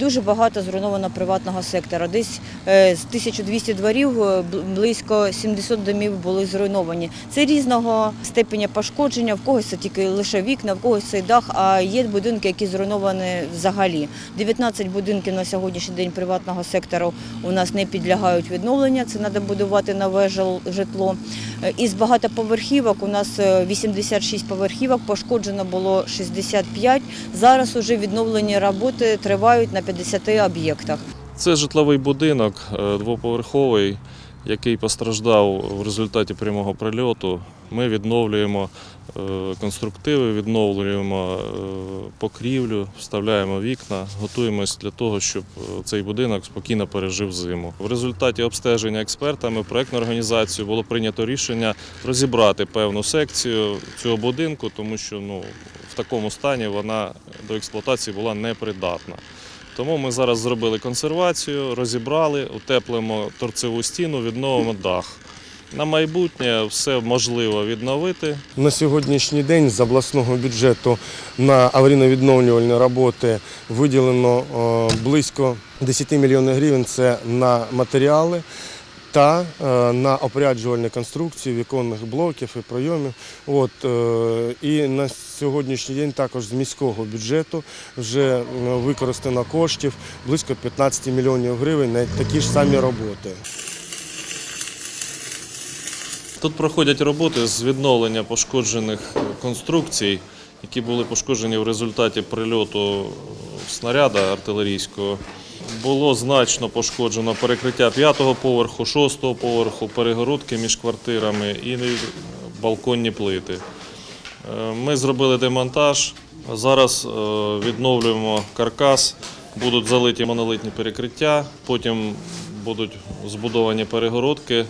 Дуже багато зруйновано приватного сектора. Десь е, з 1200 дворів е, близько 700 домів були зруйновані. Це різного степеня пошкодження. В когось це тільки лише вікна, в когось це дах. А є будинки, які зруйновані взагалі. 19 будинків на сьогоднішній день приватного сектору у нас не підлягають відновленню. Це треба будувати нове житло. Е, Із багатоповерхівок у нас е, 86 поверхівок, пошкоджено було 65. Зараз уже відновлені роботи тривають на 50 об'єктах. Це житловий будинок е, двоповерховий, який постраждав в результаті прямого прильоту. Ми відновлюємо е, конструктиви, відновлюємо е, покрівлю, вставляємо вікна, готуємось для того, щоб е, цей будинок спокійно пережив зиму. В результаті обстеження експертами проектної організації було прийнято рішення розібрати певну секцію цього будинку, тому що ну, в такому стані вона до експлуатації була непридатна. Тому ми зараз зробили консервацію, розібрали, утеплимо торцеву стіну, відновимо дах. На майбутнє все можливо відновити. На сьогоднішній день з обласного бюджету на аварійно-відновлювальні роботи виділено е, близько 10 мільйонів гривень. Це на матеріали та е, на опоряджувальні конструкції віконних блоків і пройомів. От, е, і на сьогоднішній день також з міського бюджету вже е, використано коштів близько 15 мільйонів гривень на такі ж самі роботи. Тут проходять роботи з відновлення пошкоджених конструкцій, які були пошкоджені в результаті прильоту снаряда артилерійського. Було значно пошкоджено перекриття п'ятого поверху, шостого поверху, перегородки між квартирами і балконні плити. Е, Ми зробили демонтаж. Зараз е, відновлюємо каркас, будуть залиті монолитні перекриття, потім будуть збудовані перегородки,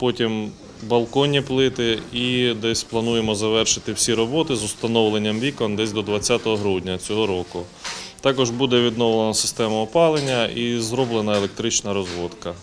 потім балконні плити і десь плануємо завершити всі роботи з установленням вікон десь до 20 грудня цього року. Також буде відновлена система опалення і зроблена електрична розводка.